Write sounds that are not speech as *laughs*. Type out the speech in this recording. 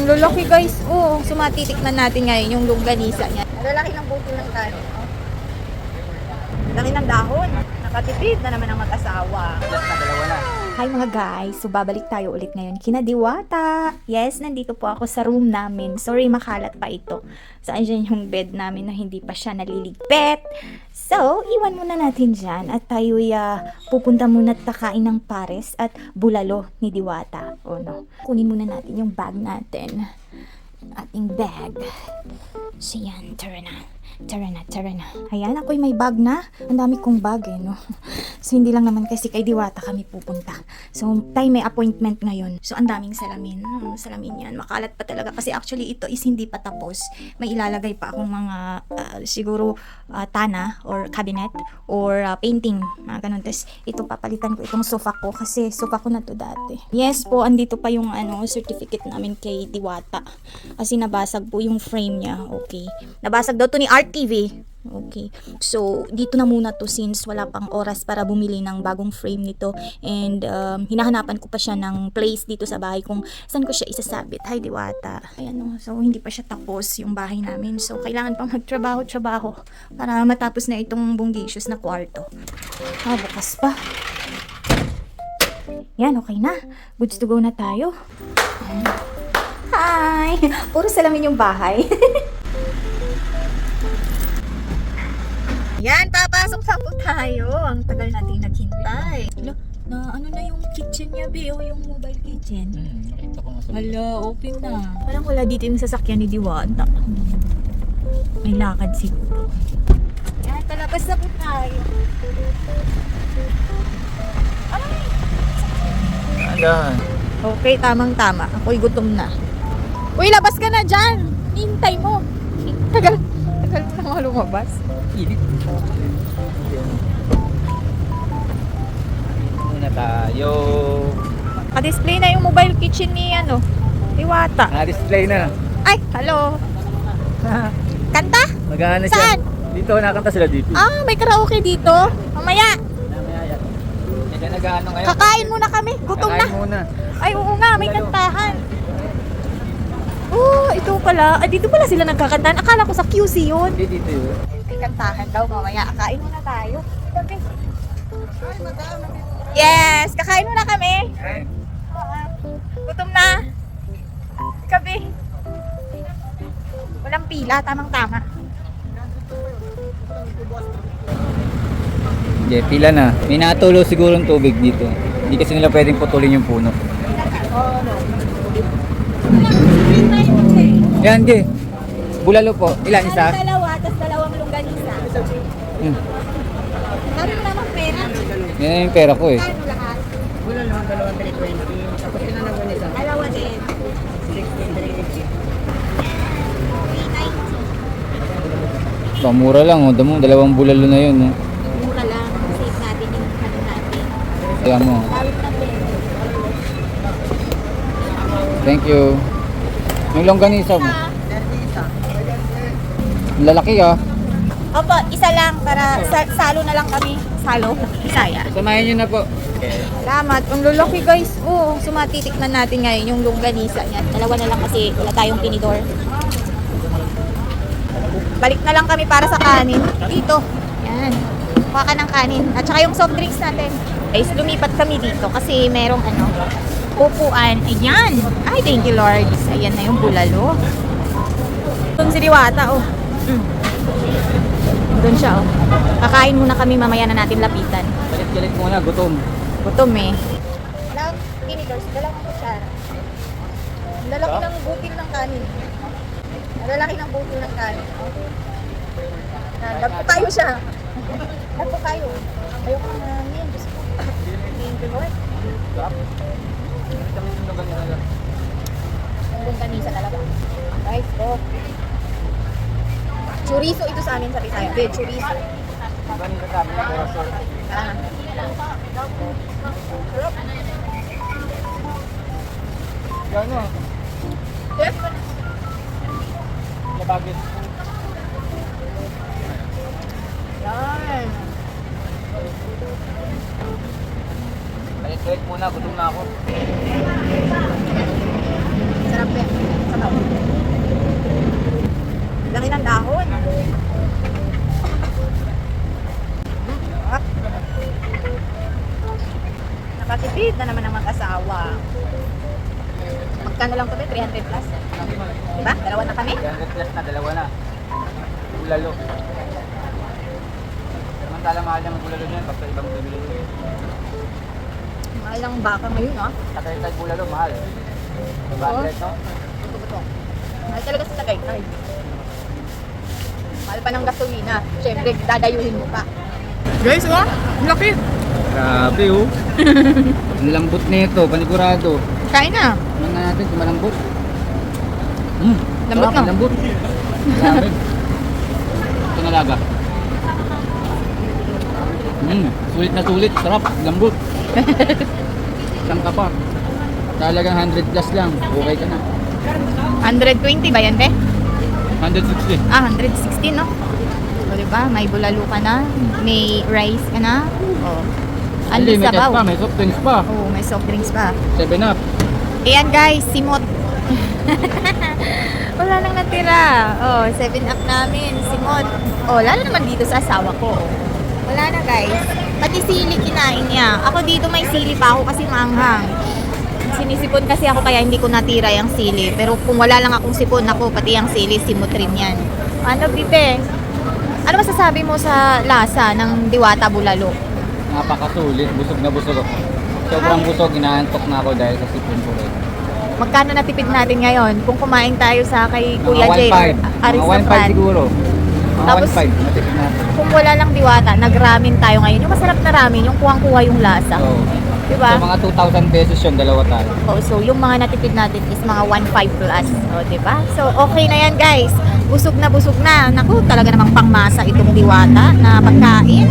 ang lalaki guys. Oh, sumatitikman natin ngayon yung longganisa niya. Lalaki ng buto ng kanin. Oh. Laki ng dahon. Nakatipid na naman ang mag-asawa. Hi mga guys! So babalik tayo ulit ngayon kina Diwata. Yes, nandito po ako sa room namin. Sorry makalat pa ito. Saan dyan yung bed namin na hindi pa siya naliligpit. So, iwan muna natin dyan at tayo pupunta muna at kakain ng pares at bulalo ni Diwata. O no? Kunin muna natin yung bag natin. Ating bag. So yan, tara na. Tara na, tara na. Ayan, ako'y may bag na. Ang dami kong bag eh, no? *laughs* So, hindi lang naman kasi kay Diwata kami pupunta. So, tayo may appointment ngayon. So, ang daming salamin. Hmm, salamin yan. Makalat pa talaga. Kasi actually, ito is hindi pa tapos. May ilalagay pa akong mga, ah, siguro, ah, tana or cabinet or ah, painting. Mga ganun. Tapos, ito papalitan ko itong sofa ko kasi sofa ko na to dati. Yes po, andito pa yung ano, certificate namin kay Diwata. Kasi nabasag po yung frame niya. Okay. Nabasag daw to ni RTV. Okay. So, dito na muna to since wala pang oras para bumili ng bagong frame nito. And um, hinahanapan ko pa siya ng place dito sa bahay kung saan ko siya isasabit. Hi, Diwata. Ayan o. So, hindi pa siya tapos yung bahay namin. So, kailangan pang magtrabaho-trabaho para matapos na itong bunggisius na kwarto. Ah, bukas pa. Yan, okay na. Goods to go na tayo. Hi! Puro salamin yung bahay. *laughs* Yan, papasok na po tayo. Ang tagal natin naghintay. Hala, na ano na yung kitchen niya, Be? O yung mobile kitchen. Hmm, ito ko nga sa Hala, open na. Parang wala dito yung sasakyan ni Diwata. May lakad siguro. Yan, palabas na po tayo. Aray! Ayan. Okay, tamang-tama. Ako'y gutom na. Uy, labas ka na dyan! Hintay mo. Tagal, tagal mo na nga lumabas. Init. Muna tayo. Ka-display na yung mobile kitchen ni ano, Diwata. Na-display na. Ay, hello. *laughs* Kanta? Magana siya. Saan? Dito, nakanta sila dito. Ah, may karaoke dito. Mamaya, Mamaya yan. Na nag-ano ngayon. kakain muna kami. Gutom na. Kakain muna. Ay, oo nga, may kantahan. Oh, ito pala. Ah, dito pala sila nagkakantahan. Akala ko sa QC yun. Hindi dito yun. May kantahan daw mamaya. Kain muna tayo. Sabi. Yes, kakain muna kami. Gutom na. Gabi. Walang pila, tamang-tama. Hindi, pila na. May natulo siguro ng tubig dito. Hindi kasi nila pwedeng putulin yung puno. Yan, Ge. Bulalo po. Ilan isa? Dalawa, tapos dalawang longganisa. Hmm. Kami naman pera. Yan yung pera ko eh. Lahat? Wala naman dalawang 320. Tapos tinanong nila. Dalawa din. 390. Pamura lang, oh. Damo, dalawang bulalo na yun. Oh. Mura lang. Save natin yung ano natin. Kaya mo. Na pera. Thank you. Yung longganisa mo. Ang Lalaki ah. Opo, isa lang para sa, salo na lang kami. Salo? Isaya. Samahin nyo na po. Salamat. Ang lalaki guys. Oo, sumatitikman natin ngayon yung longganisa niya. Dalawa na lang kasi wala tayong tinidor. Balik na lang kami para sa kanin. Dito. Yan. Kuha ka ng kanin. At saka yung soft drinks natin. Guys, lumipat kami dito kasi merong ano, upuan. Ayan. Ay, thank you Lord. Ayan na yung bulalo. Doon si Diwata, oh. Mm. Doon siya, oh. Kakain muna kami, mamaya na natin lapitan. Galit-galit muna, gutom. Gutom eh. Dalawang tinidors, dalawang kutsara. Lalaki ng butil ng kanin. Lalaki ng butil ng kanin. Po tayo siya. Love po tayo. Ayoko na yan. Diyos ko. Thank you, Lord. Chorizo ito sa amin sa Bisaya. Hindi, chorizo. Ah. Gano? Yes. Labagit. Yan. Galit-galit muna, gutom na ako. Sarap yan. Sa ihaw. Laki ng dahon. Nakatipid na naman ang mag-asawa. Magkano lang be? 300 plus? Diba? Dalawa na kami? 300 plus na, dalawa na. Bulalo. Samantala mahal naman bulalo niyan pag sa ibang bibili. Mahal ng baka ngayon, ah. Sa Tagaytay bulalo, mahal. Diba. Andres, no? Ito ba to? Mahal talaga sa Tagaytay. Mahal pa ng gasolina. Siyempre, dadayuhin mo pa. Guys, oh, laki. Grabe, oh. Ang lambot nito, panigurado. Kain na. Ano nga natin, kung malambot. Mm, Lambot ang Lambot. Grabe. Ito nalaga. Mm, sulit na sulit, sarap, lambot. *laughs* Isang ka pa. Talagang 100 plus lang, okay ka na. 120 ba yan, be? 160. Ah, 116, no? O, diba? May bulalo ka na. May rice ka na. O. Anli Unlimited sabaw. pa, may soft drinks pa. Oo, may soft drinks pa. 7 up. Ayan guys, simot. *laughs* Wala nang natira. Oh, 7 up namin, simot. Oh, lalo naman dito sa asawa ko. Wala na guys. Pati sili kinain niya. Ako dito may sili pa ako kasi manghang. Sinisipon kasi ako kaya hindi ko natira yung sili. Pero kung wala lang akong sipon ako, pati yung sili, simot rin yan. Ano, Bibe? Ano masasabi mo sa lasa ng diwata bulalo? Napakasulit, busog na busog ako. Sobrang busog, inaantok na ako dahil sa sipon ko rin. Magkano natipid natin ngayon kung kumain tayo sa kay Kuya Mga Jay 1.5. Mga 1.5 Aristocrat? siguro. Mga Tapos- 1.5, natipid natin. Kung wala lang diwata, nagramin tayo ngayon. Yung masarap na ramen, yung kuwang-kuha yung lasa. So, Diba? so mga 2,000 pesos yun, dalawa tayo. Oh, so yung mga natipid natin is mga 1.5 plus. O, di ba? So, okay na yan, guys. Busog na busog na. Naku, talaga namang pangmasa itong diwata na pagkain.